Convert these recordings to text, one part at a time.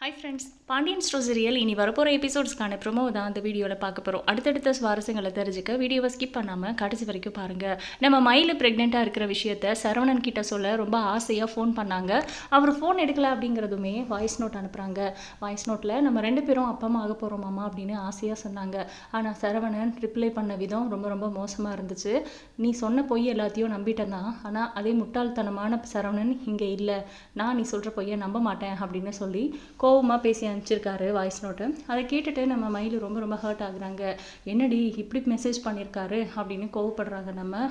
Hi friends Pandian stores real இனி வரப்போகிற எபிசோட்ஸ்க்கான promo தான் அந்த வீடியோவில் பார்க்க போகிறோம் அடுத்தடுத்த சுவாரஸ்யங்களை தெரிஞ்சுக்க வீடியோவை ஸ்கிப் பண்ணாமல் கடைசி வரைக்கும் பாருங்கள் நம்ம மயில் ப்ரெக்னெண்ட்டாக இருக்கிற விஷயத்த சரவணன் கிட்ட சொல்ல ரொம்ப ஆசையாக ஃபோன் பண்ணாங்க. அவர் ஃபோன் எடுக்கல அப்படிங்கிறதுமே வாய்ஸ் நோட் அனுப்புகிறாங்க வாய்ஸ் நோட்டில் நம்ம ரெண்டு பேரும் அப்பா அம்மா ஆக போகிறோம் மாமா அப்படின்னு ஆசையாக சொன்னாங்க. ஆனால் சரவணன் ரிப்ளை பண்ண விதம் ரொம்ப ரொம்ப மோசமாக இருந்துச்சு. நீ சொன்ன பொய் எல்லாத்தையும் நம்பிட்டேன் தான். ஆனால் அதே முட்டாள்தனமான சரவணன் இங்கே இல்லை. நான் நீ சொல்கிற பொய்யை நம்ப மாட்டேன் அப்படின்னு சொல்லி கோவமாக பேசி அனுப்பிச்சிருக்காரு வாய்ஸ் நோட்டு அதை கேட்டுட்டு நம்ம மயில் ரொம்ப ரொம்ப ஹர்ட் ஆகுறாங்க. என்னடி இப்படி மெசேஜ் பண்ணியிருக்காரு அப்படின்னு கோவப்படுறாங்க நம்ம.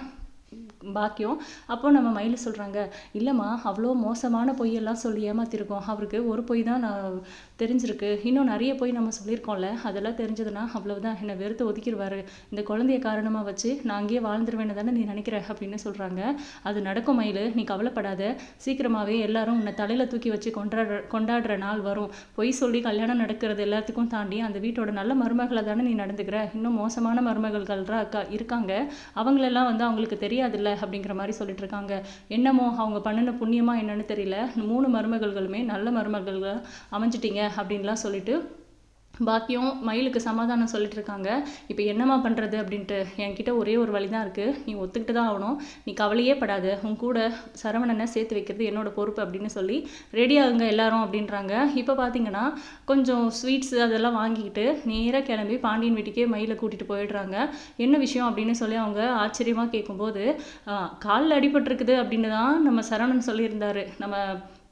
பாக்கியம். அப்போ நம்ம மயில் சொல்கிறாங்க இல்லைம்மா அவ்வளோ மோசமான பொய்யெல்லாம் சொல்லி ஏமாத்திருக்கோம். அவருக்கு ஒரு பொய் தான் நான் தெரிஞ்சிருக்கு. இன்னும் நிறைய பொய் நம்ம சொல்லியிருக்கோம்ல. அதெல்லாம் தெரிஞ்சதுன்னா அவ்வளவுதான். என்னை வெறுத்து ஒதுக்கிடுவார் இந்த குழந்தைய காரணமாக வச்சு நான் அங்கேயே வாழ்ந்துருவேன்னு தானே நீ நினைக்கிற? அப்படின்னு சொல்கிறாங்க அது நடக்கும் மயில். நீ கவலைப்படாத. சீக்கிரமாகவே எல்லாரும் உன்னை தலையில் தூக்கி வச்சு கொண்டாடுற கொண்டாடுற நாள் வரும். பொய் சொல்லி கல்யாணம் நடக்கிறது எல்லாத்துக்கும் தாண்டி அந்த வீட்டோட நல்ல மருமகளை தானே நீ நடந்துக்கிற? இன்னும் மோசமான மருமகள்கள் அக்கா இருக்காங்க. அவங்களெல்லாம் வந்து அவங்களுக்கு தெரியாதுல்ல அப்படிங்கிற மாதிரி சொல்லிட்டு இருக்காங்க என்னமோ அவங்க பண்ணின புண்ணியமா என்னன்னு தெரியல. மூணு மருமகள்களுமே நல்ல மருமகள்கள் அமைஞ்சிட்டீங்க அப்படின்லாம் சொல்லிட்டு பாக்கியம் மயிலுக்கு சமாதானம் சொல்லிட்டு இருக்காங்க இப்போ என்னம்மா பண்ணுறது அப்படின்ட்டு என்கிட்ட ஒரே ஒரு வழி தான் இருக்குது நீ ஒத்துக்கிட்டு தான் ஆகணும். நீ கவலையே படாத. உன் கூட சரவணனை சேர்த்து வைக்கிறது என்னோட பொறுப்பு அப்படின்னு சொல்லி ரெடி ஆகுங்க எல்லாரும் அப்படின்றாங்க. இப்போ பார்த்தீங்கன்னா கொஞ்சம் ஸ்வீட்ஸ் அதெல்லாம் வாங்கிக்கிட்டு நேராக கிளம்பி பாண்டியன் வீட்டுக்கே மயிலை கூட்டிகிட்டு போயிடுறாங்க. என்ன விஷயம் அப்படின்னு சொல்லி அவங்க ஆச்சரியமாக கேட்கும்போது காலில் அடிபட்டிருக்குது அப்படின்னு தான் நம்ம சரவணன் சொல்லியிருந்தாரு. நம்ம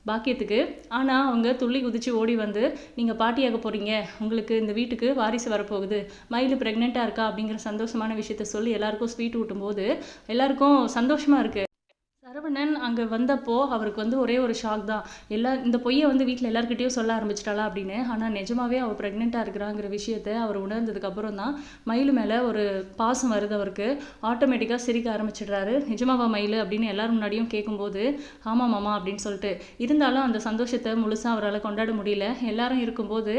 பாக்கியத்துக்கு. ஆனால் அவங்க துள்ளி குதிச்சு ஓடி வந்து நீங்கள் பாட்டியாக போகிறீங்க உங்களுக்கு இந்த வீட்டுக்கு வாரிசு வரப்போகுது. மயில் ப்ரெக்னெண்ட்டாக இருக்கா? அப்படிங்கிற சந்தோஷமான விஷயத்த சொல்லி எல்லாருக்கும் ஸ்வீட் ஊட்டும்போது எல்லாருக்கும் சந்தோஷமாக இருக்குது அங்கே வந்தப்போ அவருக்கு வந்து ஒரே ஒரு ஷாக் தான். எல்லா இந்த பொய்யை வந்து வீட்டில் எல்லாருக்கிட்டையும் சொல்ல ஆரம்பிச்சிட்டாளா அப்படின்னு. ஆனால் நிஜமாவே அவள் ப்ரெக்னெண்ட்டாக இருக்கிறாங்கிற விஷயத்த அவர் உணர்ந்ததுக்கப்புறம் தான் மயில் மேலே ஒரு பாசம் வருது அவருக்கு. ஆட்டோமேட்டிக்காக சிரிக்க ஆரம்பிச்சிடுறாரு. நிஜமாவா மயில்? அப்படின்னு எல்லாரும் முன்னாடியும் கேட்கும்போது ஆமாம் மாமா அப்படின்னு சொல்லிட்டு. இருந்தாலும் அந்த சந்தோஷத்தை முழுசாக அவரால் கொண்டாட முடியல. எல்லாரும் இருக்கும்போது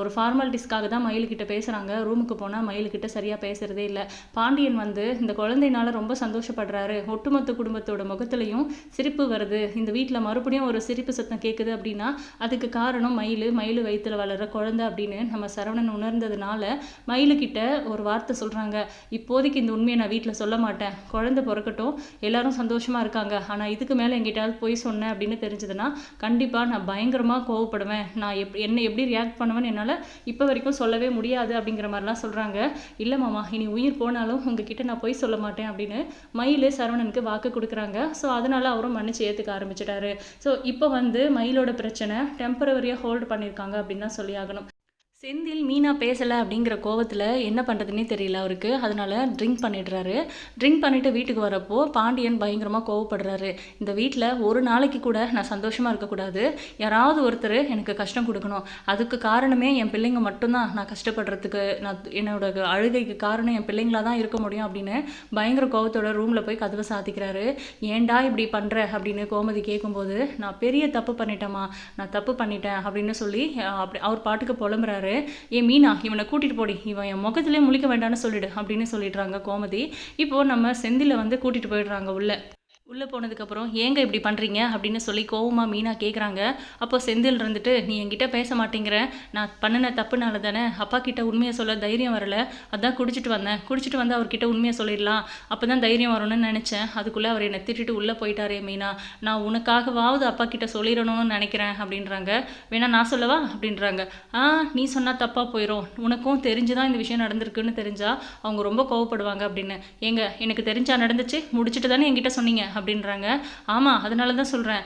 ஒரு ஃபார்மாலிட்டிஸ்க்காக தான் மயிலுக்கிட்ட பேசுகிறாங்க ரூமுக்கு போனால் மயிலுக்கிட்ட சரியாக பேசுகிறதே இல்லை. பாண்டியன் வந்து இந்த குழந்தைனால ரொம்ப சந்தோஷப்படுறாரு. ஒட்டுமொத்த குடும்பத்தோட முகத்துலையும் சிரிப்பு வருது. இந்த வீட்டில் மறுபடியும் ஒரு சிரிப்பு சத்தம் கேட்குது அப்படின்னா அதுக்கு காரணம் மயில். மயில் வயிற்றுல வளர்கிற குழந்தை அப்படின்னு நம்ம சரவணன் உணர்ந்ததுனால மயிலுக்கிட்ட ஒரு வார்த்தை சொல்கிறாங்க இப்போதைக்கு இந்த உண்மையை நான் வீட்டில் சொல்ல மாட்டேன். குழந்தை பிறக்கட்டும். எல்லாரும் சந்தோஷமாக இருக்காங்க. ஆனால் இதுக்கு மேலே எங்கிட்டாவது போய் சொன்னேன் அப்படின்னு தெரிஞ்சதுன்னா கண்டிப்பாக நான் பயங்கரமாக கோவப்படுவேன். நான் எப் என்ன எப்படி ரியாக்ட் பண்ணுவேன்னு என்னால் இப்போ வரைக்கும் சொல்லவே முடியாது அப்படிங்கிற மாதிரிலாம் சொல்கிறாங்க இல்லை மாமா இனி உயிர் போனாலும் உங்ககிட்ட நான் போய் சொல்ல மாட்டேன் அப்படின்னு மயில் சரவணனுக்கு வாக்கு கொடுக்குறாங்க. ஸோ அதனால அவரும் மன்னிச்சு ஏற்றுக்க ஆரம்பிச்சிட்டாரு. ஸோ இப்போ வந்து மயிலோட பிரச்சனை டெம்பரவரியாக ஹோல்டு பண்ணியிருக்காங்க அப்படின்னு தான் சொல்லி ஆகணும். செந்தில் மீனா பேசலை அப்படிங்கிற கோவத்தில் என்ன பண்ணுறதுனே தெரியல அவருக்கு. அதனால ட்ரிங்க் பண்ணிடுறாரு. ட்ரிங்க் பண்ணிவிட்டு வீட்டுக்கு வரப்போ பாண்டியன் பயங்கரமாக கோவப்படுறாரு. இந்த வீட்டில் ஒரு நாளைக்கு கூட நான் சந்தோஷமாக இருக்கக்கூடாது யாராவது ஒருத்தர் எனக்கு கஷ்டம் கொடுக்கணும். அதுக்கு காரணமே என் பிள்ளைங்க மட்டும்தான். நான் கஷ்டப்படுறதுக்கு நான் என்னோட அழுகைக்கு காரணம் என் பிள்ளைங்களா தான் இருக்க முடியும் அப்படின்னு பயங்கர கோவத்தோட ரூமில் போய் கதவை சாத்திக்கிறாரு. ஏன்டா இப்படி பண்ணுற அப்படின்னு கோமதி கேட்கும்போது நான் பெரிய தப்பு பண்ணிட்டேம்மா. நான் தப்பு பண்ணிட்டேன். அப்படின்னு சொல்லி அப்படி அவர் பாட்டுக்கு புலம்புறாரு. ஏ மீனா இவனை கூட்டிட்டு போடி. இவன் என் முகத்திலே முழிக்க வேண்டாம்னு சொல்லிடு அப்படின்னு சொல்லிடுறாங்க கோமதி. இப்போ நம்ம செந்தில வந்து கூட்டிட்டு போயிடுறாங்க உள்ள. உள்ளே போனதுக்கப்புறம் ஏங்க இப்படி பண்ணுறீங்க அப்படின்னு சொல்லி கோவமாக மீனா கேட்குறாங்க அப்போ செந்தில் இருந்துட்டு நீ என்கிட்ட பேச மாட்டேங்கிற. நான் பண்ணின தப்புனால தானே அப்பா கிட்ட உண்மையை சொல்ல தைரியம் வரல. அதான் குடிச்சிட்டு வந்தேன். குடிச்சிட்டு வந்து அவர்கிட்ட உண்மையை சொல்லிடலாம். அப்போ தான் தைரியம் வரும்னு நினச்சேன். அதுக்குள்ளே அவர் என்னை திட்டிட்டு உள்ளே போயிட்டாரே மீனா. நான் உனக்காகவாவது அப்பா கிட்ட சொல்லிடணும்னு நினைக்கிறேன் அப்படின்றாங்க. வேணா நான் சொல்லவா? அப்படின்றாங்க. ஆ நீ சொன்னால் தப்பாக போயிடும் உனக்கும் தெரிஞ்சு தான் இந்த விஷயம் நடந்திருக்குன்னு தெரிஞ்சால் அவங்க ரொம்ப கோவப்படுவாங்க அப்படின்னு. ஏங்க எனக்கு தெரிஞ்சா நடந்துச்சு. முடிச்சுட்டு தானே என்கிட்ட சொன்னீங்க? அப்படின்றாங்க. ஆமாம் அதனால தான் சொல்கிறேன்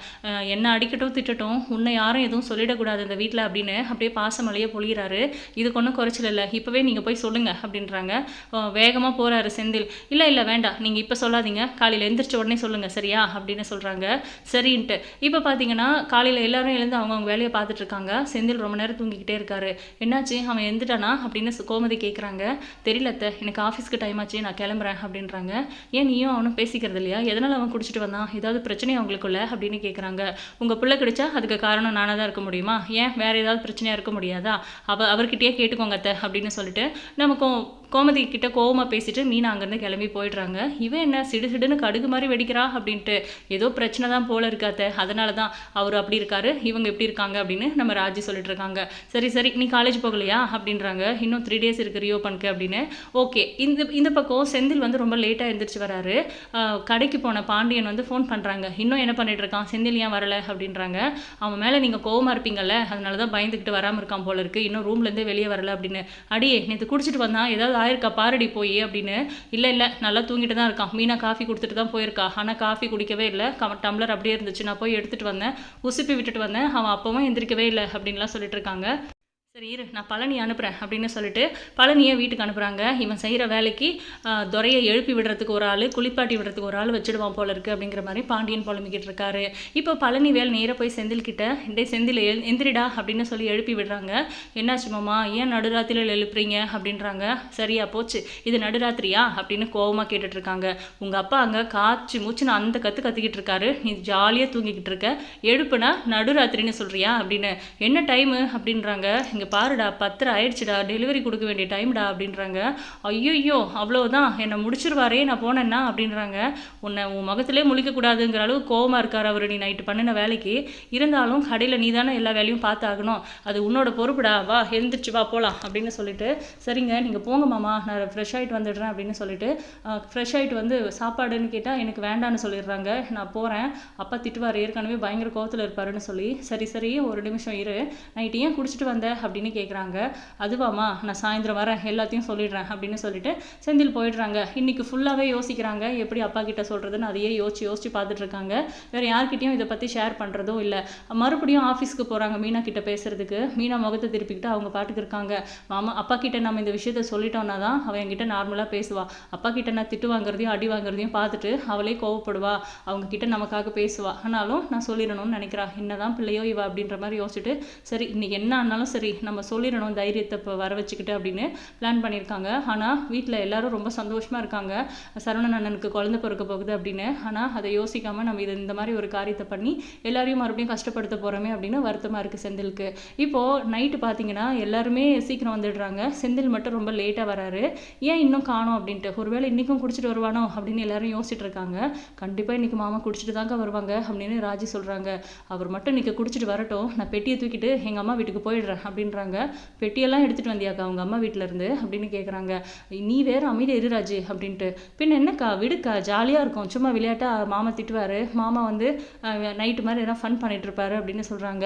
என்ன அடிக்கட்டும் திட்டட்டும் உன்னை யாரும் எதுவும் சொல்லிடக்கூடாது இந்த வீட்டில் அப்படின்னு அப்படியே பாசமலையே பொழிகிறாரு இதுக்கு ஒன்றும் குறைச்சல் இல்லை. இப்போவே நீங்கள் போய் சொல்லுங்கள் அப்படின்றாங்க. வேகமாக போகிறாரு செந்தில். இல்லை இல்லை வேண்டாம். நீங்கள் இப்போ சொல்லாதீங்க. காலையில் எழுந்திரிச்ச உடனே சொல்லுங்கள் சரியா? அப்படின்னு சொல்கிறாங்க சரின்ட்டு. இப்போ பார்த்தீங்கன்னா காலையில் எல்லாரும் எழுந்து அவங்கவுங்க வேலையை பார்த்துட்டு இருக்காங்க. செந்தில் ரொம்ப நேரம் தூங்கிக்கிட்டே இருக்காரு. என்னாச்சு? அவன் எழுந்துட்டானா அப்படின்னு கோமதி கேட்குறாங்க தெரியலத்தை எனக்கு ஆஃபீஸ்க்கு டைம் ஆச்சு. நான் கிளம்புறேன் அப்படின்றாங்க. ஏன் நீயும் அவனும் பேசிக்கிறது இல்லையா? எதனால் அவன் குடிச்சிட்டு வந்தான் ஏதாவது பிரச்சனையா அவங்களுக்குள்ள அப்படின்னு கேட்குறாங்க உங்கள் பிள்ளை கிடைச்சா அதுக்கு காரணம் நானாக தான் இருக்க முடியுமா? ஏன் வேறு ஏதாவது பிரச்சனையாக இருக்க முடியாதா? அவ அவர்கிட்டயே கேட்டுக்கோங்க அத்தை அப்படின்னு சொல்லிட்டு நமக்கும் கோமதி கிட்ட கோவமாக பேசிட்டு மீனா அங்கேருந்து கிளம்பி போயிடுறாங்க. இவன் என்ன சிடு சிடுன்னு கடுகு மாதிரி வெடிக்கிறா அப்படின்ட்டு ஏதோ பிரச்சனை தான் போல இருக்காத்த அதனால தான் அவர் அப்படி இருக்காரு இவங்க எப்படி இருக்காங்க அப்படின்னு நம்ம ராஜி சொல்லிட்டு இருக்காங்க. சரி சரி நீ காலேஜ் போகலையா அப்படின்றாங்க. இன்னும் த்ரீ டேஸ் இருக்கு ரீஓப்பனுக்கு அப்படின்னு. ஓகே இந்த இந்த பக்கம் செந்தில் வந்து ரொம்ப லேட்டாக எழுந்திரிச்சு வராரு. கடைக்கு போன பாண்டியன் வந்து ஃபோன் பண்ணுறாங்க இன்னும் என்ன பண்ணிட்டு இருக்கான்? செந்தில் ஏன் வரல அப்படின்றாங்க. அவன் மேலே நீங்கள் கோவமாக இருப்பீங்கல்ல அதனால தான் பயந்துக்கிட்டு வராமல் இருக்கான் போல இருக்கு. இன்னும் ரூம்லேருந்தே வெளியே வரல அப்படின்னு. அடியே நேற்று குடிச்சிட்டு வந்தான். ஏதாவது ஆயிருக்கா? பாரடி போய் அப்படின்னு. இல்லை இல்லை நல்லா தூங்கிட்டு தான் இருக்கான். மீனா காஃபி கொடுத்துட்டு தான் போயிருக்கா. ஆனால் காஃபி குடிக்கவே இல்லை. க டம்ளர் அப்படியே இருந்துச்சு. நான் போய் எடுத்துகிட்டு வந்தேன். உசுப்பி விட்டுட்டு வந்தேன். அவன் அப்பவும் எந்திரிக்கவே இல்லை அப்படின்லாம் சொல்லிட்டு இருக்காங்க. சரி இரு நான் பழனி அனுப்புகிறேன் அப்படின்னு சொல்லிட்டு பழனியை வீட்டுக்கு அனுப்புகிறாங்க இவன் செய்கிற வேலைக்கு துறையை எழுப்பி விடுறதுக்கு ஒரு ஆள் குளிப்பாட்டி விடுறதுக்கு ஒரு ஆள் வச்சுடுவான் போல இருக்கு அப்படிங்கிற மாதிரி பாண்டியன் புலம்பிக்கிட்டு இருக்காரு. இப்போ பழனி வேல் நேராக போய் செந்தில் கிட்ட டே செந்தில் எழு எந்திரிடா அப்படின்னு சொல்லி எழுப்பி விடுறாங்க. என்னாச்சு மாமா? ஏன் நடுராத்திரியில் எழுப்புறீங்க? அப்படின்றாங்க. சரியா போச்சு. இது நடுராத்திரியா? அப்படின்னு கோவமாக கேட்டுட்டு இருக்காங்க. உங்கள் அப்பா அங்கே காய்ச்சி மூச்சுன்னு அந்த கற்று கத்திக்கிட்டு இருக்காரு. நீ ஜாலியாக தூங்கிக்கிட்டு இருக்க. எழுப்புனா நடுராத்திரின்னு சொல்கிறியா அப்படின்னு. என்ன டைமு அப்படின்றாங்க. இங்கே பாருடா பத்தரை ஆயிடுச்சுடா டெலிவரி கொடுக்க வேண்டிய டைம்டா அப்படின்றாங்க. ஐயோயோ அவ்வளோதான் என்னை முடிச்சிருவாரே நான் போனேன்னா அப்படின்றாங்க. உன்னை உன் முகத்திலே முழிக்கக்கூடாதுங்கிற அளவு கோவமாக இருக்கார் அவர். நீ நைட்டு பண்ணின வேலைக்கு இருந்தாலும் கடையில் நீ தானே எல்லா வேலையும் பார்த்தாகணும். அது உன்னோட பொறுப்புடா வா எழுந்திரிச்சு வா போகலாம் அப்படின்னு சொல்லிட்டு சரிங்க நீங்கள் போங்க மாமா நான் ஃப்ரெஷ் ஆகிட்டு வந்துடுறேன் அப்படின்னு சொல்லிட்டு ஃப்ரெஷ் ஆகிட்டு வந்து சாப்பாடுன்னு கேட்டால் எனக்கு வேண்டான்னு சொல்லிடுறாங்க. நான் போகிறேன் அப்பா திட்டுவார் ஏற்கனவே பயங்கர கோவத்தில் இருப்பாருன்னு சொல்லி. சரி சரி ஒரு நிமிஷம் இரு. நைட்டு ஏன் குடிச்சிட்டு வந்த? அப்படின்னு கேட்குறாங்க அதுவாம்மா நான் சாயந்தரம் வரேன் எல்லாத்தையும் சொல்லிடுறேன் அப்படின்னு சொல்லிட்டு செந்தில் போயிடுறாங்க. இன்றைக்கி ஃபுல்லாகவே யோசிக்கிறாங்க எப்படி அப்பா கிட்ட சொல்கிறதுன்னு அதையே யோசிச்சு யோசிச்சு பார்த்துட்ருக்காங்க வேறு யார்கிட்டையும் இதை பற்றி ஷேர் பண்ணுறதும் இல்லை. மறுபடியும் ஆஃபீஸ்க்கு போகிறாங்க மீனா கிட்ட பேசுறதுக்கு. மீனா முகத்தை திருப்பிக்கிட்டு அவங்க பாட்டுக்கு இருக்காங்க. மாமா அப்பா கிட்ட நம்ம இந்த விஷயத்த சொல்லிட்டோம்னா தான் அவன் என்கிட்ட நார்மலாக பேசுவா. அப்பா கிட்ட நான் திட்டு வாங்குறதையும் அடி வாங்குறதையும் பார்த்துட்டு அவளே கோவப்படுவா. அவங்க கிட்ட நமக்காக பேசுவா. ஆனாலும் நான் சொல்லிடணும்னு நினைக்கிறா. என்னதான் பிள்ளையோ இவ அப்படின்ற மாதிரி யோசிச்சுட்டு சரி இன்னைக்கு என்ன ஆனாலும் சரி நம்ம சொல்லிடணும் தைரியத்தை இப்போ வர வச்சுக்கிட்டு அப்படின்னு பிளான் பண்ணியிருக்காங்க. ஆனால் வீட்டில் எல்லாரும் ரொம்ப சந்தோஷமாக இருக்காங்க. சரவணன் அண்ணனுக்கு குழந்தை பிறக்க போகுது அப்படின்னு. ஆனால் அதை யோசிக்காமல் நம்ம இது இந்த மாதிரி ஒரு காரியத்தை பண்ணி எல்லாரையும் மறுபடியும் கஷ்டப்படுத்த போகிறோமே அப்படின்னு வருத்தமாக இருக்குது செந்திலுக்கு. இப்போது நைட்டு பார்த்தீங்கன்னா எல்லாருமே சீக்கிரம் வந்துடுறாங்க. செந்தில் மட்டும் ரொம்ப லேட்டாக வராரு. ஏன் இன்னும் காணோம் அப்படின்ட்டு? ஒருவேளை இன்றைக்கும் குடிச்சிட்டு வருவானோ அப்படின்னு எல்லாரும் யோசிச்சுட்டு இருக்காங்க. கண்டிப்பாக இன்றைக்கி மாமா குடிச்சிட்டு தாங்க வருவாங்க அப்படின்னு ராஜி சொல்கிறாங்க அவர் மட்டும் இன்றைக்கி குடிச்சிட்டு வரட்டும். நான் பெட்டியை தூக்கிட்டு எங்கள் அம்மா வீட்டுக்கு போயிடுறேன் அப்படின்னு அப்படின்றாங்க. பெட்டியெல்லாம் எடுத்துகிட்டு வந்தியாக்கா அவங்க அம்மா வீட்டில் இருந்து அப்படின்னு கேட்குறாங்க நீ வேற அமைதி இரு அப்படின்ட்டு. பின்ன என்னக்கா விடுக்கா ஜாலியாக இருக்கும். சும்மா விளையாட்டாக மாமா திட்டுவார். மாமா வந்து நைட்டு மாதிரி எதாவது ஃபன் பண்ணிட்டு இருப்பாரு அப்படின்னு சொல்கிறாங்க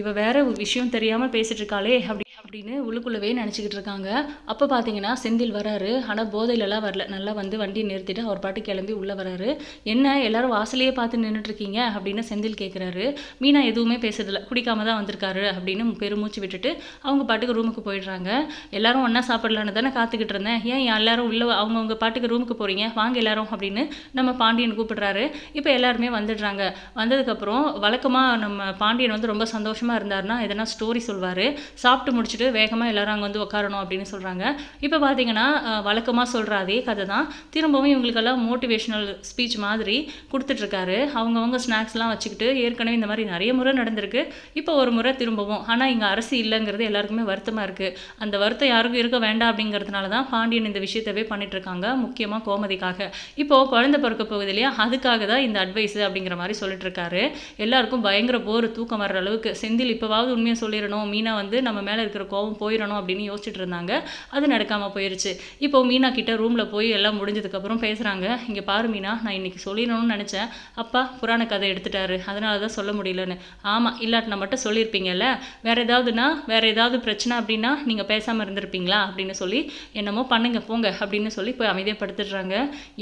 இவ வேற ஒரு விஷயம் தெரியாமல் பேசிட்டு இருக்காளே அப்படி அப்படின்னு உள்ளுக்குள்ளவே நினச்சிக்கிட்டு இருக்காங்க. அப்போ பார்த்தீங்கன்னா செந்தில் வராரு. ஆனால் போதையிலலாம் வரல. நல்லா வந்து வண்டியை நிறுத்திட்டு அவர் பாட்டு கிளம்பி உள்ளே வராரு. என்ன எல்லாரும் வாசலையே பார்த்து நின்றுட்டுருக்கீங்க அப்படின்னு செந்தில் கேட்குறாரு மீனா எதுவுமே பேசுறதில்ல. குடிக்காம தான் வந்திருக்காரு அப்படின்னு பெருமூச்சு விட்டுட்டு அவங்க பாட்டுக்கு ரூமுக்கு போயிடுறாங்க. எல்லாரும் ஒன்றா சாப்பிடலான்னு தானே காத்துக்கிட்டு இருந்தேன். ஏன் எல்லாரும் உள்ள அவங்கவுங்க பாட்டுக்கு ரூமுக்கு போகிறீங்க வாங்க எல்லாரும் அப்படின்னு நம்ம பாண்டியன் கூப்பிடுறாரு. இப்போ எல்லாருமே வந்துடுறாங்க. வந்ததுக்கப்புறம் வழக்கமாக நம்ம பாண்டியன் வந்து ரொம்ப சந்தோஷமாக இருந்தாருன்னா எதனா ஸ்டோரி சொல்வார். சாப்பிட்டு முடிச்சுட்டு வேகமாக எல்லோரும் அங்கே வந்து உட்காரணும் அப்படின்னு சொல்கிறாங்க இப்போ பார்த்தீங்கன்னா வழக்கமாக சொல்கிற அதே கதை தான். திரும்பவும் இவங்களுக்கெல்லாம் மோட்டிவேஷனல் ஸ்பீச் மாதிரி கொடுத்துட்ருக்காரு. அவங்கவுங்க ஸ்நாக்ஸ்லாம் வச்சுக்கிட்டு ஏற்கனவே இந்த மாதிரி நிறைய முறை நடந்திருக்கு. இப்போ ஒரு முறை திரும்பவும் ஆனால் இங்கே அரசு இல்லைங்கிறது எல்லாருக்குமே வருத்தமாக இருக்குது அந்த வருத்தம் யாருக்கும் இருக்க வேண்டாம் அப்படிங்கிறதுனால தான் பாண்டியன் இந்த விஷயத்தவே பண்ணிகிட்ருக்காங்க முக்கியமாக கோமதிக்காக. இப்போது குழந்தை பிறக்க போகுது இல்லையா? அதுக்காக தான் இந்த அட்வைஸ் அப்படிங்கிற மாதிரி சொல்லிட்டு இருக்காரு எல்லாருக்கும் பயங்கர போர் தூக்கம் வர்ற அளவுக்கு. செந்தில் இப்போவாவது உண்மையாக சொல்லிடணும். மீனா வந்து நம்ம மேலே இருக்கிற கோவம் போயிடணும் அப்படின்னு யோசிச்சுட்டு இருந்தாங்க. அது நடக்காமல் போயிடுச்சு இப்போ மீனா கிட்ட ரூமில் போய் எல்லாம் முடிஞ்சதுக்கப்புறம் பேசுகிறாங்க இங்கே பாரு மீனா நான் இன்னைக்கு சொல்லிடணும்னு நினச்சேன். அப்பா புராண கதை எடுத்துட்டாரு. அதனால தான் சொல்ல முடியலன்னு. ஆமாம் இல்லாட்டினா மட்டும் சொல்லியிருப்பீங்கல்ல? வேறு ஏதாவதுனா வேற ஏதாவது பிரச்சனை அப்படின்னா நீங்கள் பேசாமல் இருந்திருப்பீங்களா? அப்படின்னு சொல்லி என்னமோ பண்ணுங்க போங்க அப்படின்னு சொல்லி போய் அமைதியப்படுத்துடுறாங்க.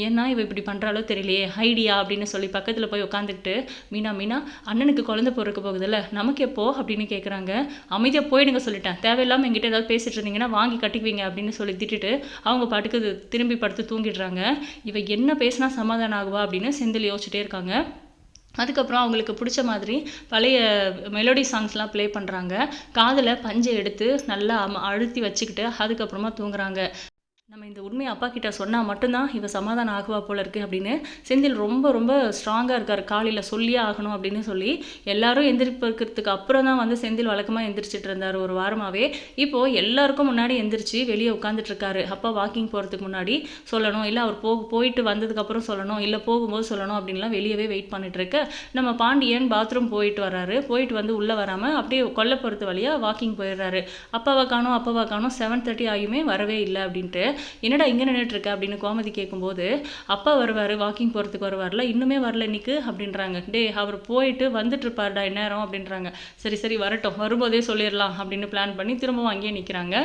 ஏன்னா இவ இப்படி பண்ணுறாலோ தெரியலையே. ஐடியா அப்படின்னு சொல்லி பக்கத்தில் போய் உட்காந்துக்கிட்டு மீனா மீனா அண்ணனுக்கு குழந்தை பிறக்க போகுதுல்ல? நமக்கு எப்போ? அப்படின்னு கேட்குறாங்க அமைதியாக போயிடுங்க சொல்லிட்டேன். தேவையில்லாமல் எங்கிட்ட ஏதாவது பேசிட்டு இருந்தீங்கன்னா வாங்கி கட்டிக்குவீங்க அப்படின்னு சொல்லி திட்டிட்டு அவங்க பாட்டுக்கு திரும்பி படுத்து தூங்கிடுறாங்க. இவ என்ன பேசினா சமாதானம் ஆகுவா அப்படின்னு செந்தில் யோசிச்சுட்டே இருக்காங்க. அதுக்கப்புறம் அவங்களுக்கு பிடிச்ச மாதிரி பழைய மெலோடி சாங்ஸ்லாம் ப்ளே பண்ணுறாங்க காதில் பஞ்சை எடுத்து நல்லா அழுத்தி வச்சுக்கிட்டு அதுக்கப்புறமா தூங்குறாங்க. நம்ம இந்த உண்மையை அப்பா கிட்ட சொன்னால் மட்டும்தான் இவ சமாதானம் ஆகுவா போல இருக்கு அப்படின்னு செந்தில் ரொம்ப ரொம்ப ஸ்ட்ராங்காக இருக்கார். காலையில் சொல்லியே ஆகணும் அப்படின்னு சொல்லி எல்லாரும் எந்திரிப்பிருக்கிறதுக்கு அப்புறம் தான் வந்து செந்தில் வழக்கமாக எந்திரிச்சிட்டு இருந்தார் ஒரு வாரமாகவே இப்போது எல்லாருக்கும் முன்னாடி எந்திரிச்சு வெளியே உட்காந்துட்டு இருக்காரு. அப்பா வாக்கிங் போகிறதுக்கு முன்னாடி சொல்லணும். இல்லை அவர் போக போயிட்டு வந்ததுக்கப்புறம் சொல்லணும். இல்லை போகும்போது சொல்லணும் அப்படின்லாம் வெளியவே வெயிட் பண்ணிட்டு இருக்க. நம்ம பாண்டியன் பாத்ரூம் போயிட்டு வர்றாரு. போயிட்டு வந்து உள்ளே வராமல் அப்படியே கொல்லப்புறத்து வழியாக வாக்கிங் போயிடுறாரு. அப்பாவை காணும் அப்பாவை காணும். செவன் தேர்ட்டி ஆகியுமே வரவே இல்லை அப்படின்ட்டு என்னடா இங்கே நின்றுட்டு இருக்க அப்படின்னு கோமதி கேட்கும்போது அப்பா வருவார் வாக்கிங் போகிறதுக்கு வருவார்ல இன்னுமே வரல இன்னைக்கு? அப்படின்றாங்க. டே அவர் போயிட்டு வந்துட்டு இருப்பாருடா இந்நேரம் அப்படின்றாங்க. சரி சரி வரட்டும் வரும்போதே சொல்லிடலாம் அப்படின்னு பிளான் பண்ணி திரும்பவும் அங்கேயே நிற்கிறாங்க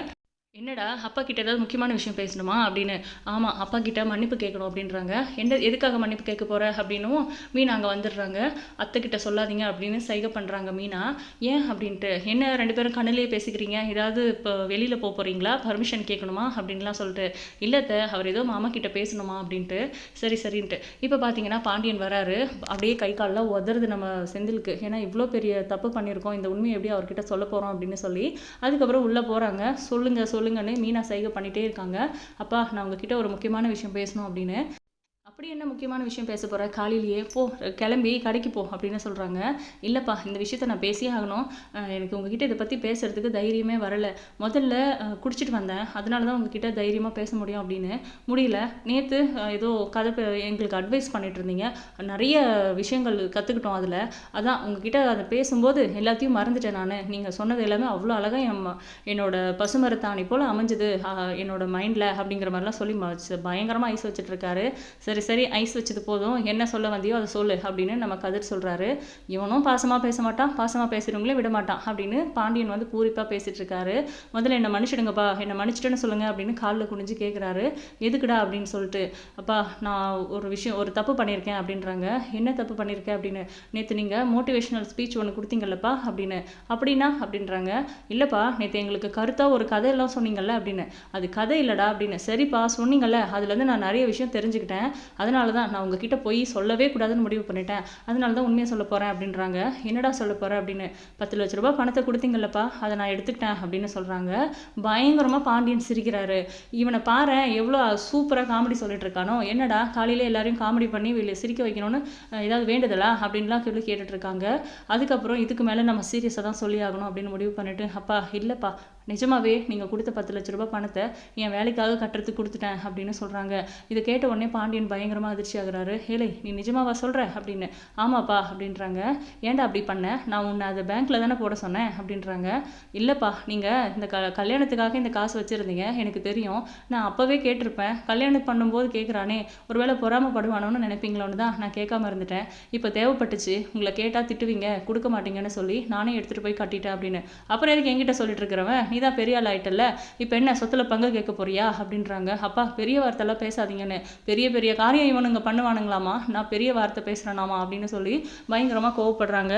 என்னடா அப்பா கிட்ட ஏதாவது முக்கியமான விஷயம் பேசணுமா? அப்படின்னு ஆமாம் அப்பா கிட்ட மன்னிப்பு கேட்கணும் அப்படின்றாங்க. என்ன எதுக்காக மன்னிப்பு கேட்க போகிற அப்படின்னும் மீனா அங்கே வந்துடுறாங்க. அத்தை கிட்ட சொல்லாதீங்க அப்படின்னு சைகை பண்ணுறாங்க மீனா. ஏன் அப்படின்ட்டு என்ன ரெண்டு பேரும் கண்ணிலேயே பேசிக்கிறீங்க? ஏதாவது இப்போ வெளியில் போக போகிறீங்களா பர்மிஷன் கேட்கணுமா? அப்படின்லாம் சொல்லிட்டு இல்லத்த அவர் ஏதோ மாமா கிட்ட பேசணுமா? அப்படின்ட்டு சரி சரின்ட்டு. இப்போ பார்த்தீங்கன்னா பாண்டியன் வராரு. அப்படியே கை காலெலாம் உதறது நம்ம செந்திலுக்கு. ஏன்னா இவ்வளோ பெரிய தப்பு பண்ணியிருக்கோம். இந்த உண்மையை எப்படி அவர்கிட்ட சொல்ல போகிறோம் அப்படின்னு சொல்லி அதுக்கப்புறம் உள்ளே போகிறாங்க சொல்லுங்கள் சொல்லுங்க. சொல்லுங்கன்னு மீனா சைகை பண்ணிகிட்டே இருக்காங்க. அப்பா நான் உங்ககிட்ட ஒரு முக்கியமான விஷயம் பேசணும் அப்படின்னு. அப்படி என்ன முக்கியமான விஷயம் பேச போகிற காலையிலேயே போ கிளம்பி கடைக்கு போ அப்படின்னு சொல்கிறாங்க இல்லைப்பா இந்த விஷயத்த நான் பேசியே ஆகணும். எனக்கு உங்ககிட்ட இதை பற்றி பேசுகிறதுக்கு தைரியமே வரல. முதல்ல குடிச்சிட்டு வந்தேன். அதனால தான் உங்ககிட்ட தைரியமாக பேச முடியும் அப்படின்னு. முடியல. நேற்று ஏதோ கதை எங்களுக்கு அட்வைஸ் பண்ணிட்டு இருந்தீங்க. நிறைய விஷயங்கள் கற்றுக்கிட்டோம் அதில். அதான் உங்ககிட்ட அதை பேசும்போது எல்லாத்தையும் மறந்துட்டேன் நான். நீங்கள் சொன்னது எல்லாமே அவ்வளோ அழகாக என் என்னோட பசுமரத்தாணி போல் அமைஞ்சது என்னோட மைண்டில் அப்படிங்கிற மாதிரிலாம் சொல்லி பயங்கரமாக ஐஸ் வச்சுட்டு இருக்காரு. சரி. சரி ஐஸ் வச்சது போதும். என்ன சொல்ல வந்தியோ அதை சொல்லு அப்படின்னு நம்ம கதிர் சொல்கிறாரு இவனும் பாசமாக பேச மாட்டான். பாசமாக பேசுகிறவங்களே விட மாட்டான் அப்படின்னு பாண்டியன் வந்து பூரிப்பாக பேசிகிட்டு இருக்காரு முதல்ல என்னை மன்னிச்சிடுங்கப்பா. என்னை மன்னிச்சிட்டேன்னு சொல்லுங்கள் அப்படின்னு காலில் குனிஞ்சு கேட்குறாரு எதுக்குடா அப்படின்னு சொல்லிட்டு அப்பா நான் ஒரு விஷயம் ஒரு தப்பு பண்ணியிருக்கேன் அப்படின்றாங்க. என்ன தப்பு பண்ணியிருக்கேன் அப்படின்னு நேற்று நீங்கள் மோட்டிவேஷனல் ஸ்பீச் ஒன்று கொடுத்தீங்கல்லப்பா அப்படின்னு அப்படின்னா? அப்படின்றாங்க. இல்லைப்பா நேற்று எங்களுக்கு கருத்தாக ஒரு கதையெல்லாம் சொன்னீங்கல்ல அப்படின்னு அது கதை இல்லைடா அப்படின்னு சரிப்பா சொன்னீங்கல்ல. அதுலேருந்து நான் நிறைய விஷயம் தெரிஞ்சுக்கிட்டேன். அதனால தான் நான் உங்ககிட்ட போய் சொல்லவே கூடாதுன்னு முடிவு பண்ணிட்டேன். அதனால தான் உண்மையை சொல்ல போகிறேன் அப்படின்றாங்க. என்னடா சொல்ல போகிற அப்படின்னு. பத்து லட்ச ரூபா பணத்தை கொடுத்தீங்கல்லப்பா அதை நான் எடுத்துக்கிட்டேன் அப்படின்னு சொல்கிறாங்க பயங்கரமாக பாண்டியன் சிரிக்கிறாரு. இவனை பாரு எவ்வளோ சூப்பராக காமெடி சொல்லிட்டு இருக்கானோ. என்னடா காலையில் எல்லாரையும் காமெடி பண்ணி வெளியே சிரிக்க வைக்கணும்னு ஏதாவது வேண்டுதலா? அப்படின்லாம் கேள்வி கேட்டுட்ருக்காங்க அதுக்கப்புறம் இதுக்கு மேலே நம்ம சீரியஸாக தான் சொல்லி ஆகணும் அப்படின்னு முடிவு பண்ணிட்டு அப்பா இல்லைப்பா. நிஜமாவே நீங்கள் கொடுத்த பத்து லட்ச ரூபா பணத்தை என் வேலைக்காக கட்டுறதுக்கு கொடுத்துட்டேன் அப்படின்னு சொல்கிறாங்க இதை கேட்ட உடனே பாண்டியன் பயங்கரமாக அதிர்ச்சி ஆகுறாரு. ஏலே நீ நிஜமாவா சொல்கிற அப்படின்னு. ஆமாப்பா அப்படின்றாங்க. ஏன்டா அப்படி பண்ண? நான் உன்னை அதை பேங்க்கில் தானே போட சொன்னேன் அப்படின்றாங்க. இல்லைப்பா நீங்கள் இந்த க கல்யாணத்துக்காக இந்த காசு வச்சுருந்தீங்க எனக்கு தெரியும். நான் அப்போவே கேட்டிருப்பேன். கல்யாணம் பண்ணும்போது கேட்குறானே ஒருவேளை பொறாமப்படுவானோன்னு நினைப்பீங்களோன்னு தான் நான் கேட்காம இருந்துட்டேன். இப்போ தேவைப்பட்டுச்சு உங்களை கேட்டால் திட்டுவீங்க கொடுக்க மாட்டீங்கன்னு சொல்லி நானே எடுத்துகிட்டு போய் கட்டிட்டேன் அப்படின்னு. அப்புறம் எதுக்கு என்கிட்ட சொல்லிட்டு இருக்கிறவன்? நீ தான் பெரிய ஆள் ஆயிட்டல்ல. இப்போ என்ன சொத்துல பங்கு கேட்க போறியா? அப்படின்றாங்க. அப்பா பெரிய வார்த்தைலாம் பேசாதீங்கன்னு. பெரிய பெரிய காரியம் இவனுங்க பண்ணுவானுங்களாமா? நான் பெரிய வார்த்தை பேசுகிறேனாமா அப்படின்னு சொல்லி பயங்கரமாக கோவப்படுறாங்க.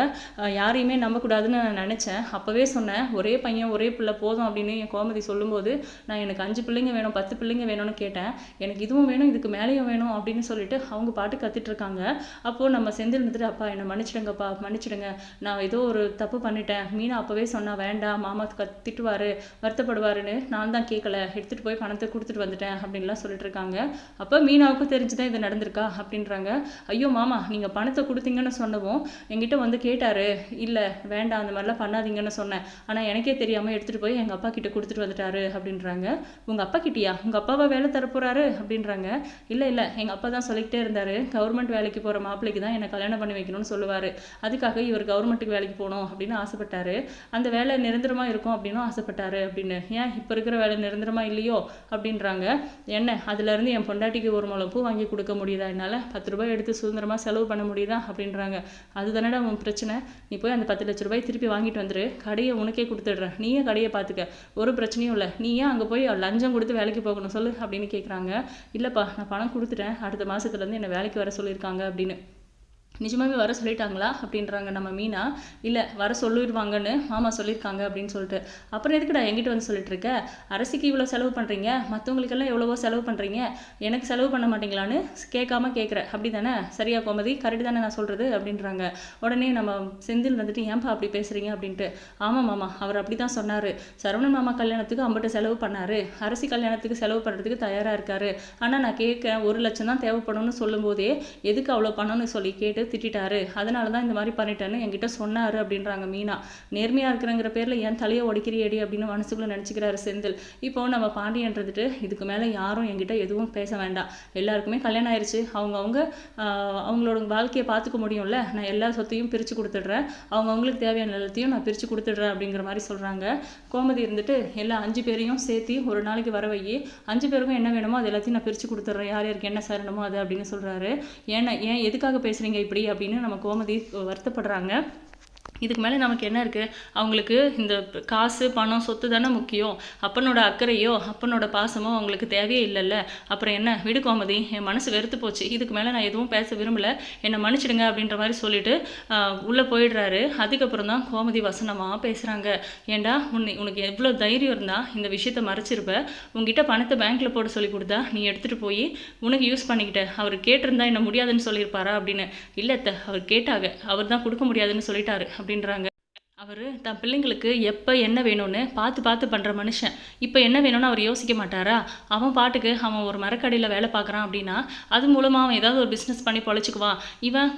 யாரையுமே நம்பக்கூடாதுன்னு நான் நினச்சேன். அப்போவே சொன்னேன் ஒரே பையன் ஒரே பிள்ளை போதும் அப்படின்னு என் கோமதி சொல்லும்போது நான் எனக்கு அஞ்சு பிள்ளைங்க வேணும் பத்து பிள்ளைங்க வேணும்னு கேட்டேன். எனக்கு இதுவும் வேணும் இதுக்கு மேலேயும் வேணும் அப்படின்னு சொல்லிட்டு அவங்க பாட்டு கத்திட்டு இருக்காங்க. அப்போது நம்ம செந்தில் இருந்துட்டு அப்பா என்னை மன்னிச்சிடுங்கப்பா மன்னிச்சிடுங்க. நான் ஏதோ ஒரு தப்பு பண்ணிட்டேன். மீனா அப்போவே சொன்னா வேண்டாம் மாமா கத் திட்டுவாரு வருத்தப்படுவாருன்னு நான் தான் கேட்கல எடுத்துகிட்டு போய் பணத்தை கொடுத்துட்டு வந்துட்டேன் அப்படின்லாம் சொல்லிட்டு இருக்காங்க. அப்போ மீனாவுக்கும் தான் இது நடந்திருக்கா அப்படின்றாங்க. ஐயோ மாமா நீங்கள் பணத்தை கொடுத்தீங்கன்னு சொன்னவும் என்கிட்ட வந்து கேட்டாரு. இல்லை வேண்டாம் அந்த மாதிரிலாம் பண்ணாதீங்கன்னு சொன்னேன். ஆனால் எனக்கே தெரியாமல் எடுத்துகிட்டு போய் எங்கள் அப்பா கிட்ட கொடுத்துட்டு வந்துட்டாரு அப்படின்றாங்க. உங்கள் அப்பா கிட்டயா? உங்கள் அப்பாவை வேலை தரப்போகிறாரு அப்படின்றாங்க. இல்லை இல்லை எங்கள் அப்பா தான் சொல்லிக்கிட்டே இருந்தார். கவர்மெண்ட் வேலைக்கு போகிற மாப்பிள்ளைக்கு தான் என்னை கல்யாணம் பண்ணி வைக்கணும்னு சொல்லுவார். அதுக்காக இவர் கவர்மெண்ட்டுக்கு வேலைக்கு போகணும் அப்படின்னு ஆசைப்பட்டாரு. அந்த வேலை நிரந்தரமாக இருக்கும் அப்படின்னும் ஆசைப்பட்டாரு அப்படின்னு. ஏன் இப்போ இருக்கிற வேலை நிரந்தரமாக இல்லையோ அப்படின்றாங்க. என்ன அதுலேருந்து என் பொண்டாட்டிக்கு ஒரு முளம் பூ வாங்கி கொடுக்க முடியுதா? என்னால் பத்து ரூபாய் எடுத்து சுதந்திரமாக செலவு பண்ண முடியுதா? அப்படின்றாங்க. அதுதானடா உன் பிரச்சனை. நீ போய் அந்த பத்து லட்ச ரூபாய் திருப்பி வாங்கிட்டு வந்துரு. கடையை உனக்கே கொடுத்துடுறேன். நீயே கடையை பார்த்துக்க. ஒரு பிரச்சனையும் இல்லை. நீ ஏன் அங்கே போய் லஞ்சம் கொடுத்து வேலைக்கு போகணும் சொல்லு அப்படின்னு கேட்குறாங்க இல்லைப்பா நான் பணம் கொடுத்துட்டேன். அடுத்த மாதத்துலேருந்து என்னை வேலைக்கு வர சொல்லியிருக்காங்க அப்படின்னு. நிஜமாவே வர சொல்லிட்டாங்களா அப்படின்றாங்க நம்ம மீனா. இல்லை வர சொல்லிடுவாங்கன்னு மாமா சொல்லியிருக்காங்க அப்படின்னு சொல்லிட்டு. அப்புறம் எதுக்குடா எங்கிட்ட வந்து சொல்லிட்டு இருக்க அரசிக்கு இவ்வளோ செலவு பண்ணுறீங்க மற்றவங்களுக்கெல்லாம் எவ்வளவோ செலவு பண்ணுறீங்க எனக்கு செலவு பண்ண மாட்டீங்களான்னு கேட்காம கேட்குற அப்படி தானே சரியா கோமதி? கரெக்டு தானே நான் சொல்கிறது அப்படின்றாங்க. உடனே நம்ம செந்தில் வந்துட்டு ஏன்பா அப்படி பேசுகிறீங்க அப்படின்ட்டு. ஆமாம் மாமா அவர் அப்படி தான் சொன்னார். சரவணன் மாமா கல்யாணத்துக்கு அம்பட்ட செலவு பண்ணார். அரசி கல்யாணத்துக்கு செலவு பண்ணுறதுக்கு தயாராக இருக்காரு. ஆனால் நான் கேட்க ஒரு லட்சம் தான் தேவைப்படும்னு சொல்லும்போதே எதுக்கு அவ்வளோ பணம்னு சொல்லி கேட்டு திட்டாரு அதனால தான் இந்த மாதிரி பண்ணிட்டேன்னு என்கிட்ட சொன்னார் அப்படின்றாங்க மீனா. நேர்மையாக இருக்கிறங்கிற பேரில் ஏன் தலையை உடைக்கிறியடி அப்படின்னு மனசுக்குள்ளே நினச்சிக்கிறாரு செந்தில். இப்போ நம்ம பாண்டியன்றதுட்டு இதுக்கு மேலே யாரும் என்கிட்ட எதுவும் பேச வேண்டாம். எல்லாருக்குமே கல்யாணம் ஆயிடுச்சு அவங்க அவங்க அவங்களோட வாழ்க்கையை பார்த்துக்க முடியும்ல. நான் எல்லா சொத்தையும் பிரித்து கொடுத்துட்றேன். அவங்க அவங்களுக்கு தேவையான எல்லாத்தையும் நான் பிரித்து கொடுத்துட்றேன் அப்படிங்கிற மாதிரி சொல்கிறாங்க கோமதி இருந்துட்டு எல்லா அஞ்சு பேரையும் சேர்த்து ஒரு நாளைக்கு வர வை அஞ்சு பேருக்கும் என்ன வேணுமோ அது எல்லாத்தையும் நான் பிரித்து கொடுத்துட்றேன். யார் யாருக்கு என்ன சேரணுமோ அது அப்படின்னு சொல்கிறாரு ஏன்னா ஏன் எதுக்காக பேசுகிறீங்க இப்படி அப்படின்னு நம்ம கோமதி வருத்தப்படுறாங்க. இதுக்கு மேலே நமக்கு என்ன இருக்குது அவங்களுக்கு இந்த காசு பணம் சொத்து தானே முக்கியம். அப்பனோட அக்கறையோ அப்பனோட பாசமோ அவங்களுக்கு தேவையே இல்லைல்ல. அப்புறம் என்ன? விடு கோமதி என் மனசு வெறுத்து போச்சு. இதுக்கு மேலே நான் எதுவும் பேச விரும்பலை. என்னை மன்னிச்சிடுங்க அப்படின்ற மாதிரி சொல்லிட்டு உள்ளே போயிடுறாரு. அதுக்கப்புறம் தான் கோமதி வசனமாக பேசுகிறாங்க ஏண்டா உன்னை உனக்கு எவ்வளோ தைரியம் இருந்தால் இந்த விஷயத்த மறைச்சிருப்ப? உங்ககிட்ட பணத்தை பேங்க்கில் போட சொல்லி கொடுத்தா நீ எடுத்துகிட்டு போய் உனக்கு யூஸ் பண்ணிக்கிட்ட. அவர் கேட்டிருந்தா என்ன முடியாதுன்னு சொல்லியிருப்பாரா அப்படின்னு. இல்லை அவர் கேட்டாங்க. அவர் தான் கொடுக்க முடியாதுன்னு சொல்லிட்டாரு அப்படின்றாங்க. அவர் தன் பிள்ளைங்களுக்கு எப்போ என்ன வேணும்னு பார்த்து பார்த்து பண்ணுற மனுஷன். இப்போ என்ன வேணும்னு அவர் யோசிக்க மாட்டாரா? அவன் பாட்டுக்கு அவன் ஒரு மரக்கடையில் வேலை பார்க்குறான் அப்படின்னா அது மூலமாக அவன் ஏதாவது ஒரு பிஸ்னஸ் பண்ணி பொழைச்சிக்குவான். இவன்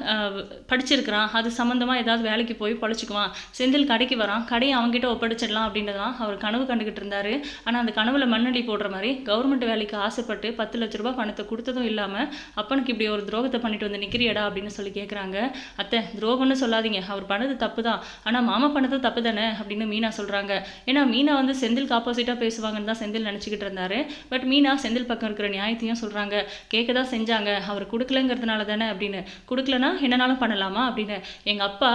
படிச்சிருக்கிறான். அது சம்மந்தமாக ஏதாவது வேலைக்கு போய் பொழைச்சிக்குவான். செந்தில் கடைக்கு வரான். கடையை அவங்ககிட்ட ஒப்படைச்சிடலாம் அப்படின்றதான் அவர் கனவு கண்டுக்கிட்டு இருந்தார். ஆனால் அந்த கனவில் மண்ணடி போடுற மாதிரி கவர்மெண்ட் வேலைக்கு ஆசைப்பட்டு பத்து லட்ச ரூபா பணத்தை கொடுத்ததும் இல்லாமல் அப்பனுக்கு இப்படி ஒரு துரோகத்தை பண்ணிட்டு வந்து நிற்கிறியடா அப்படின்னு சொல்லி கேட்குறாங்க அத்தை துரோகம்னு சொல்லாதீங்க. அவர் பண்ணது தப்பு தான் ஆனால் மாமா பண்ணது தப்பு தானே அப்படின்னு மீனா சொல்கிறாங்க ஏன்னா மீனா வந்து செந்திலுக்கு ஆப்போசிட்டாக பேசுவாங்கன்னு தான் செந்தில் நினச்சிக்கிட்டு இருந்தாரு. பட் மீனா செந்தில் பக்கம் இருக்கிற நியாயத்தையும் சொல்கிறாங்க கேட்க தான் செஞ்சாங்க. அவர் கொடுக்கலங்கிறதுனால தானே அப்படின்னு. கொடுக்கலனா என்னனாலும் பண்ணலாமா அப்படின்னு. எங்கள் அப்பா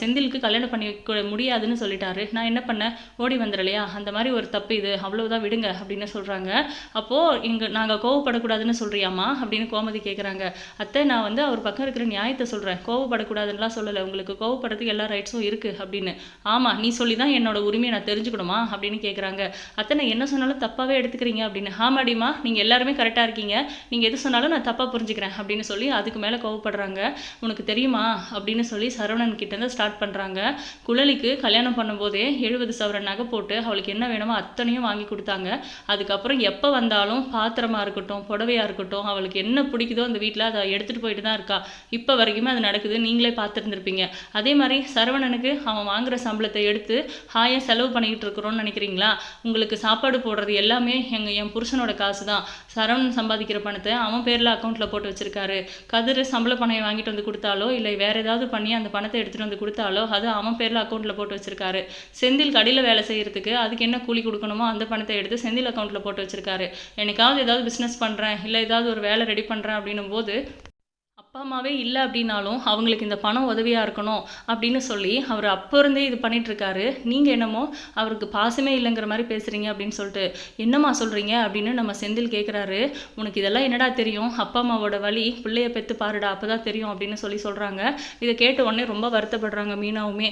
செந்திலுக்கு கல்யாணம் பண்ணி முடியாதுன்னு சொல்லிட்டாரு. நான் என்ன பண்ணேன் ஓடி வந்துடலையா? அந்த மாதிரி ஒரு தப்பு இது. அவ்வளோதான் விடுங்க அப்படின்னு சொல்கிறாங்க அப்போது இங்கே நாங்கள் கோவப்படக்கூடாதுன்னு சொல்கிறியாமா அப்படின்னு கோமதி கேட்குறாங்க அத்தை நான் வந்து அவர் பக்கம் இருக்கிற நியாயத்தை சொல்கிறேன் கோவப்படக்கூடாதுன்னுலாம் சொல்லலை. உங்களுக்கு கோவப்படுறதுக்கு எல்லா ரைட்ஸும் இருக்குது அப்படின்னு. ஆமாம் நீ சொல்லி தான் என்னோட உரிமையை நான் தெரிஞ்சுக்கணுமா? அப்படின்னு கேட்குறாங்க அத்தனை என்ன சொன்னாலும் தப்பாகவே எடுத்துக்கிறீங்க அப்படின்னு. ஆமாடிமா நீங்கள் எல்லாருமே கரெக்டாக இருக்கீங்க. நீங்கள் எது சொன்னாலும் நான் தப்பாக புரிஞ்சுக்கிறேன் அப்படின்னு சொல்லி அதுக்கு மேலே கோவப்படுறாங்க. உனக்கு தெரியுமா? அப்படின்னு சொல்லி சரவணன் கிட்டேருந்து ஸ்டார்ட் பண்ணுறாங்க குழலிக்கு கல்யாணம் பண்ணும்போதே எழுபது சவரன் நகை போட்டு அவளுக்கு என்ன வேணுமோ அத்தனையும் வாங்கி கொடுத்தாங்க. அதுக்கப்புறம் எப்போ வந்தாலும் பாத்திரமா இருக்கட்டும் புடவையாக இருக்கட்டும் அவளுக்கு என்ன பிடிக்குதோ அந்த வீட்டில் அதை எடுத்துகிட்டு போயிட்டு தான் இருக்கா. இப்போ வரைக்குமே அது நடக்குது. நீங்களே பார்த்துருந்துருப்பீங்க. அதே மாதிரி சரவணனுக்கு அவன் அவன் வாங்குகிற சம்பளத்தை எடுத்து ஹாயாக செலவு பண்ணிக்கிட்டு இருக்கிறோன்னு நினைக்கிறீங்களா? உங்களுக்கு சாப்பாடு போடுறது எல்லாமே எங்கள் என் புருஷனோட காசு தான் சரவணன் சம்பாதிக்கிற பணத்தை அவன் பேரில் அக்கௌண்ட்டில் போட்டு வச்சுருக்காரு. கதிர் சம்பள பணையை வாங்கிட்டு வந்து கொடுத்தாலோ இல்லை வேறு ஏதாவது பண்ணி அந்த பணத்தை எடுத்துகிட்டு வந்து கொடுத்தாலோ அது அவன் பேரில் அக்கௌண்ட்டில் போட்டு வச்சுருக்காரு. செந்தில் கடையில் வேலை செய்கிறதுக்கு அதுக்கு என்ன கூலி கொடுக்கணுமோ அந்த பணத்தை எடுத்து செந்தில் அக்கௌண்ட்டில் போட்டு வச்சுருக்காரு. எனக்காவது ஏதாவது பிஸ்னஸ் பண்ணுறேன் இல்லை ஏதாவது ஒரு வேலை ரெடி பண்ணுறேன் அப்படின்னும் போது அப்பா அம்மாவே இல்லை அப்படின்னாலும் அவங்களுக்கு இந்த பணம் உதவியாக இருக்கணும் அப்படின்னு சொல்லி அவர் அப்போ இருந்தே இது பண்ணிகிட்ருக்காரு நீங்கள் என்னமோ அவருக்கு பாசமே இல்லைங்கிற மாதிரி பேசுகிறீங்க அப்படின்னு சொல்லிட்டு என்னம்மா சொல்கிறீங்க அப்படின்னு நம்ம செந்தில் கேட்குறாரு உனக்கு இதெல்லாம் என்னடா தெரியும்? அப்பா அம்மாவோட வழி பிள்ளைய பெற்று பாருடா அப்போ தான் தெரியும் அப்படின்னு சொல்லி சொல்கிறாங்க இதை கேட்ட உடனே ரொம்ப வருத்தப்படுறாங்க மீனாவுமே.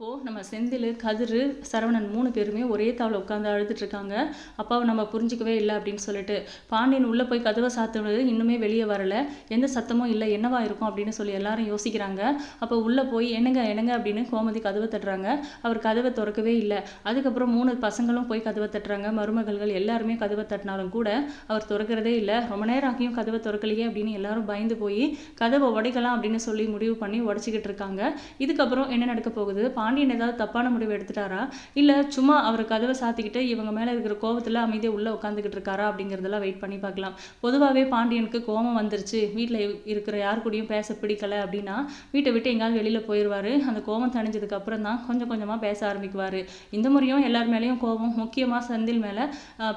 அப்போது நம்ம செந்தில் கதிர் சரவணன் மூணு பேருமே ஒரே தாவில் உட்காந்து அழுதுட்ருக்காங்க அப்பாவை நம்ம புரிஞ்சிக்கவே இல்லை அப்படின்னு சொல்லிட்டு பாண்டியன் உள்ளே போய் கதவை சாத்துனது இன்னுமே வெளியே வரலை. எந்த சத்தமும் இல்லை. என்னவா இருக்கும் அப்படின்னு சொல்லி எல்லாரும் யோசிக்கிறாங்க. அப்போ உள்ளே போய் என்னங்க என்னங்க அப்படின்னு கோமதி கதவை தட்டுறாங்க. அவர் கதவை திறக்கவே இல்லை. அதுக்கப்புறம் மூணு பசங்களும் போய் கதவை தட்டுறாங்க. மருமகள்கள் எல்லாருமே கதவை தட்டினாலும் கூட அவர் திறக்கிறதே இல்லை. ரொம்ப நேரம் ஆகியும் கதவை திறக்கலையே அப்படின்னு எல்லாரும் பயந்து போய் கதவை உடைக்கலாம் அப்படின்னு சொல்லி முடிவு பண்ணி உடச்சிக்கிட்டு இருக்காங்க. இதுக்கப்புறம் என்ன நடக்க போகுது? பாண்டியன் ஏதாவது தப்பான முடிவு எடுத்துட்டாரா? இல்லை சும்மா அவர் கதவை சாத்திக்கிட்டு இவங்க மேலே இருக்கிற கோவத்தில் அமைதியாக உள்ளே உட்காந்துக்கிட்டு இருக்காரா அப்படிங்கிறதெல்லாம் வெயிட் பண்ணி பார்க்கலாம். பொதுவாகவே பாண்டியனுக்கு கோவம் வந்துருச்சு. வீட்டில் இருக்கிற யார் கூடயும் பேச பிடிக்கலை அப்படின்னா வீட்டை விட்டு எங்கேயாவது வெளியில் போயிடுவார் அந்த கோபம் தணிஞ்சதுக்கு அப்புறம் தான் கொஞ்சம் கொஞ்சமாக பேச ஆரம்பிக்குவார். இந்த முறையும் எல்லார் மேலேயும் கோவம் முக்கியமாக செந்தில் மேலே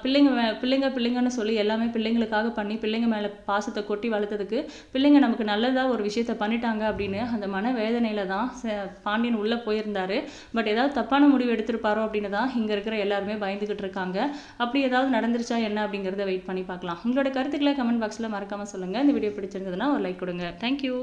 பிள்ளைங்க பிள்ளைங்க பிள்ளைங்கன்னு சொல்லி எல்லாமே பிள்ளைங்களுக்காக பண்ணி பிள்ளைங்க மேலே பாசத்தை கொட்டி வளர்த்ததுக்கு பிள்ளைங்க நமக்கு நல்லதாக ஒரு விஷயத்த பண்ணிட்டாங்க அப்படின்னு அந்த மன வேதனையில் தான் பாண்டியன் உள்ளே போயிருந்தார். இருந்தார் பட் ஏதாவது தப்பான முடிவு எடுத்திருப்பாரோ அப்படின்னு தான் இங்கே இருக்கிற எல்லாருமே பயந்துக்கிட்டு இருக்காங்க. அப்படி ஏதாவது நடந்துருச்சா என்ன அப்படிங்கிறத வெயிட் பண்ணி பார்க்கலாம். உங்களோட கருத்துக்களை கமெண்ட் பாக்ஸில் மறக்காமல் சொல்லுங்கள் இந்த வீடியோ பிடிச்சிருந்ததுன்னா ஒரு லைக் கொடுங்க. தேங்க்யூ